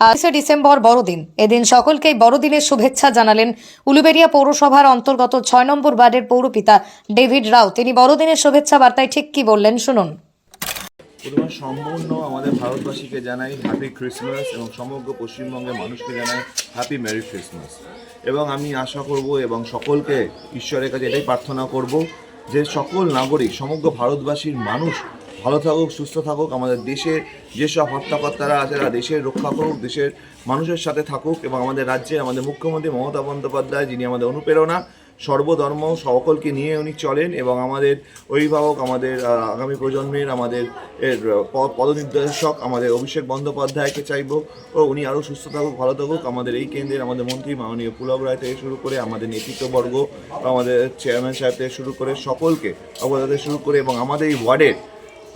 আঠাশে ডিসেম্বর বড়দিন। এদিন সকলকেই বড়দিনের শুভেচ্ছা জানালেন উলুবেড়িয়া পৌরসভার অন্তর্গত ছয় নম্বর ওয়ার্ডের পৌরপিতা ডেভিড রাও। তিনি বড়দিনের শুভেচ্ছা বার্তায় ঠিক কি বললেন শুনুন। সম্পূর্ণ আমাদের ভারতবাসীকে জানাই হ্যাপি ক্রিসমাস এবং সমগ্র পশ্চিমবঙ্গের মানুষকে জানাই হ্যাপি মেরি ক্রিসমাস এবং আমি আশা করব এবং সকলকে ঈশ্বরের কাছে এটাই প্রার্থনা করব যে সকল নাগরিক, সমগ্র ভারতবাসীর মানুষ ভালো থাকুক, সুস্থ থাকুক, আমাদের দেশের যেসব হত্যাকর্তারা আছে তারা দেশের রক্ষা করুক, দেশের মানুষের সাথে থাকুক এবং আমাদের রাজ্যে আমাদের মুখ্যমন্ত্রী মমতা বন্দ্যোপাধ্যায় যিনি আমাদের অনুপ্রেরণা, সর্বধর্ম সকলকে নিয়ে উনি চলেন এবং আমাদের অভিভাবক, আমাদের আগামী প্রজন্মের, আমাদের এর পদনির্দেশক, আমাদের অভিষেক বন্দ্যোপাধ্যায়কে চাইব ও উনি আরও সুস্থ থাকুক, ভালো থাকুক। আমাদের এই কেন্দ্রের আমাদের মন্ত্রী মাননীয় পুলব রায় থেকে শুরু করে আমাদের নেতৃত্ববর্গ, আমাদের চেয়ারম্যান সাহেব থেকে শুরু করে সকলকে অবদাতে শুরু করে এবং আমাদের এই ওয়ার্ডের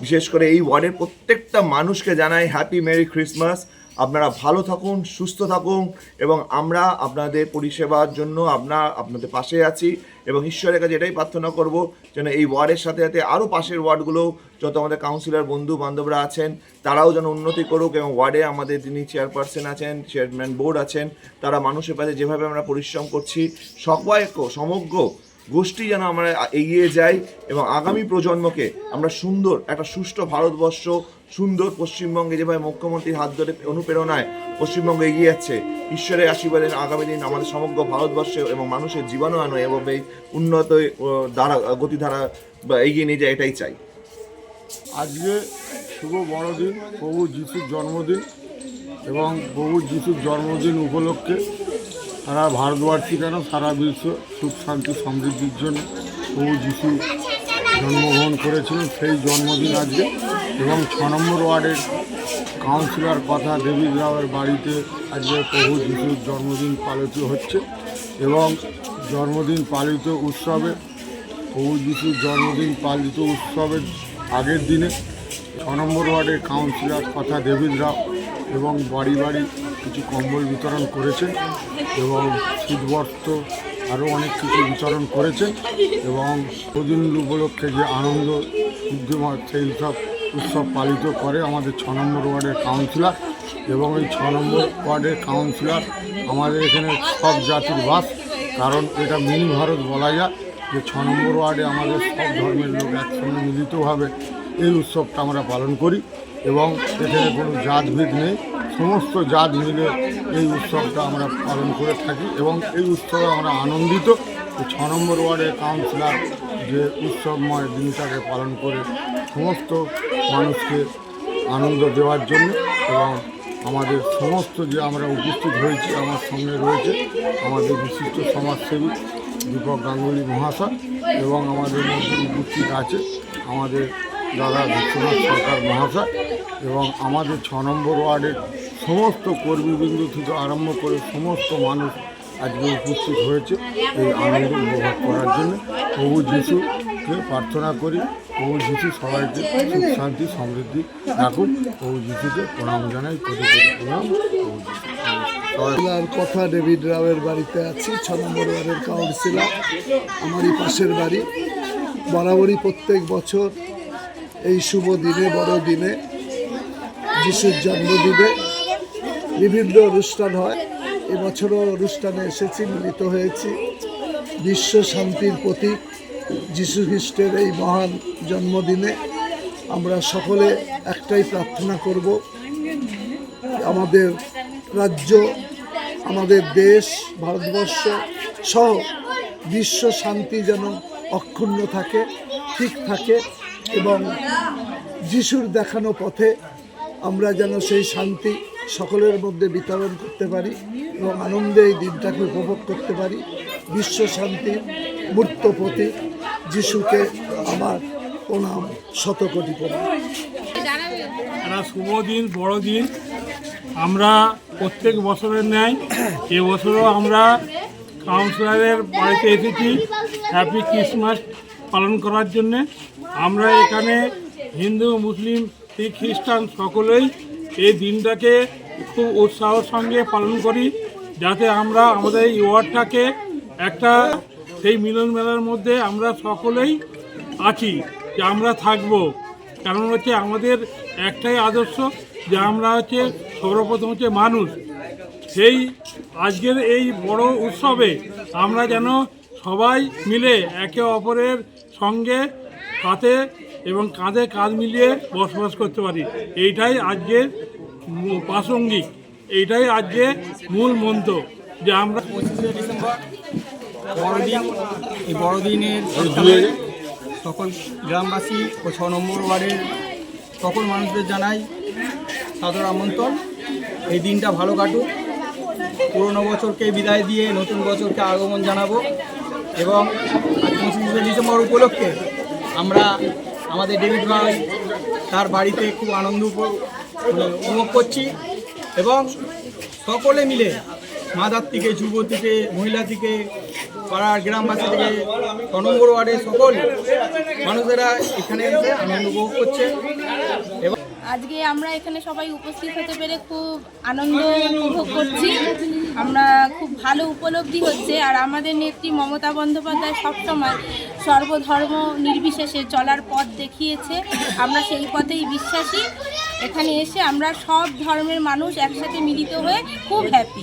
বিশেষ করে এই ওয়ার্ডের প্রত্যেকটা মানুষকে জানাই হ্যাপি মেরি ক্রিসমাস আপনারা ভালো থাকুন, সুস্থ থাকুন এবং আমরা আপনাদের পরিষেবার জন্য আপনার আপনাদের পাশে আছি এবং ঈশ্বরের কাছে এটাই প্রার্থনা করব যেন এই ওয়ার্ডের সাথে সাথে আরও পাশের ওয়ার্ডগুলো যত আমাদের কাউন্সিলর বন্ধু, বান্ধবরা আছেন, তারাও যেন উন্নতি করুক এবং ওয়ার্ডে আমাদের যিনি চেয়ারপারসন আছেন চেয়ারম্যান বোর্ড আছেন, তারা মানুষের পাশে যেভাবে আমরা পরিশ্রম করছি, সবাইকে, সমগ্র গোষ্ঠী যেন আমরা এগিয়ে যাই এবং আগামী প্রজন্মকে আমরা সুন্দর, একটা সুষ্ঠু ভারতবর্ষ, সুন্দর পশ্চিমবঙ্গে যেভাবে মুখ্যমন্ত্রীর হাত ধরে অনুপ্রেরণায় পশ্চিমবঙ্গ এগিয়ে যাচ্ছে, ঈশ্বরের আশীর্বাদে আগামী দিন আমাদের সমগ্র ভারতবর্ষে এবং মানুষের জীবনও আনো এই উন্নত দ্বারা গতিধারা বা এগিয়ে নিয়ে যায়, এটাই চাই। আজকে শুভ বড়দিন, প্রভু যিশুর জন্মদিন এবং প্রভু যিশুর জন্মদিন উপলক্ষে সারা ভারতবর্ষী কেন? সারা বিশ্ব সুখ, শান্তি, সমৃদ্ধির জন্য প্রভু যিশু জন্মগ্রহণ করেছিলেন। সেই জন্মদিন আজকে। এবং ছ নম্বর ওয়ার্ডের কাউন্সিলর কথা দেবী রাওয়ের বাড়িতে আজকে প্রভু যিশুর জন্মদিন পালিত হচ্ছে। এবং জন্মদিন পালিত উৎসবে, প্রভু যিশুর জন্মদিন পালিত উৎসবের আগের দিনে ছ নম্বর ওয়ার্ডের কাউন্সিলর কথা দেবিদ রাও এবং বাড়ি বাড়ি কিছু কম্বল বিতরণ করেছেন এবং শীতবস্ত্র আরও অনেক কিছু বিতরণ করেছেন এবং প্রদিন উপলক্ষে যে আনন্দ বুদ্ধিমত সেই সব উৎসব পালিত করে আমাদের ছ নম্বর ওয়ার্ডের কাউন্সিলর এবং এই ছ নম্বর ওয়ার্ডের কাউন্সিলর আমাদের এখানে সব জাতির বাস, কারণ এটা মিনি ভারত বলা যায় যে ছ নম্বর ওয়ার্ডে আমাদের সব ধর্মের লোক একসঙ্গে মিলিতভাবে এই উৎসবটা আমরা পালন করি। এবং এখানে কোনো জাতভেদ নেই। সমস্ত জাত মিলে এই উৎসবটা আমরা পালন করে থাকি এবং এই উৎসবে আমরা আনন্দিত। ছ নম্বর ওয়ার্ডের কাউন্সিলর যে উৎসবময় দিনটাকে পালন করে সমস্ত মানুষকে আনন্দ দেওয়ার জন্য এবং আমাদের সমস্ত যে আমরা উপস্থিত হয়েছি, আমার সঙ্গে রয়েছে আমাদের বিশিষ্ট সমাজসেবী দীপক গাঙ্গুলি মহাশয় এবং আমাদের মধ্যে উপস্থিত আছে আমাদের দাদা বিশ্বনাথ সরকার মহাশয়। এবং আমাদের ছ নম্বর ওয়ার্ডের সমস্ত কর্মীবৃন্দ থেকে আরম্ভ করে সমস্ত মানুষ আজকে উপস্থিত হয়েছে এই আনন্দ উপভোগ করার জন্য। প্রভু যিশুকে প্রার্থনা করি, প্রভু যিশু সবাইকে সুখ, শান্তি, সমৃদ্ধি রাখুন প্রভু যিশুকে প্রণাম জানাই কোটি প্রণাম যিশু কথা ডেভিড রাওয়ের বাড়িতে আছি, ছ নম্বর ওয়ার্ডের কাউন্সিলর। আমারই পাশের বাড়ি। বরাবরই প্রত্যেক বছর এই শুভ দিনে বড় দিনে যিশুর জন্মদিনে বিভিন্ন অনুষ্ঠান হয়। এবছরও অনুষ্ঠানে এসেছি, মিলিত হয়েছি। বিশ্ব শান্তির প্রতীক যিশু খ্রিস্টের এই মহান জন্মদিনে। আমরা সকলে একটাই প্রার্থনা করব, আমাদের রাজ্য, আমাদের দেশ, ভারতবর্ষ সহ বিশ্ব শান্তি যেন অক্ষুণ্ণ থাকে, ঠিক থাকে এবং যিশুর দেখানো পথে আমরা যেন সেই শান্তি সকলের মধ্যে বিতরণ করতে পারি এবং আনন্দে এই দিনটাকে উপভোগ করতে পারি। বিশ্ব শান্তির মূর্ত প্রতীক যিশুকে আমার প্রণাম শতকোটি প্রণাম। শুভ দিন, বড় দিন। আমরা প্রত্যেক বছরের ন্যায় এবছরও আমরা কাউন্সিলরের বাড়িতে এসেছি হ্যাপি ক্রিসমাস পালন করার জন্যে। আমরা এখানে হিন্দু, মুসলিম শিখ খ্রিস্টান সকলেই এই দিনটাকে খুব উৎসাহের সঙ্গে পালন করি, যাতে আমরা আমাদের এই ওয়ার্ডটাকে একটা সেই মিলন মেলার মধ্যে আমরা সকলেই আছি, যে আমরা থাকব। কারণ হচ্ছে আমাদের একটাই আদর্শ, যে আমরা হচ্ছে সর্বপ্রথম হচ্ছে মানুষ। সেই আজকের এই বড় উৎসবে আমরা যেন সবাই মিলে একে অপরের সঙ্গে সাথে এবং কাঁধে কাঁধ মিলিয়ে বসবাস করতে পারি। এইটাই আজকের প্রাসঙ্গিক। এইটাই আজকে মূল মন্ত্র যে আমরা পঁচিশে ডিসেম্বর বড়দিন এই বড়দিনের সকল গ্রামবাসী ও ছ নম্বর ওয়ার্ডের সকল মানুষদের জানাই সাদর আমন্ত্রণ। এই দিনটা ভালো কাটুক। পুরনো বছরকে বিদায় দিয়ে নতুন বছরকে আগমন জানাব এবং পঁচিশে ডিসেম্বর উপলক্ষে আমরা আমাদের ডেভিড ভাই তার বাড়িতে খুব আনন্দ মানে উপভোগ করছি এবং সকলে মিলে মাদার থেকে, যুব থেকে, মহিলা থেকে, পাড়ার গ্রামবাসী থেকে ছ নম্বর ওয়ার্ডের সকল মানুষেরা এখানে এসে আনন্দ উপভোগ করছে। এবং আজকে আমরা এখানে সবাই উপস্থিত হতে পেরে খুব আনন্দ উপভোগ করছি। আমরা খুব ভালো উপলব্ধি হচ্ছে আর আমাদের নেত্রী মমতা বন্দ্যোপাধ্যায় সবসময় সর্বধর্ম নির্বিশেষে চলার পথ দেখিয়েছে। আমরা সেই পথেই বিশ্বাসী। এখানে এসে আমরা সব ধর্মের মানুষ একসাথে মিলিত হয়ে খুব হ্যাপি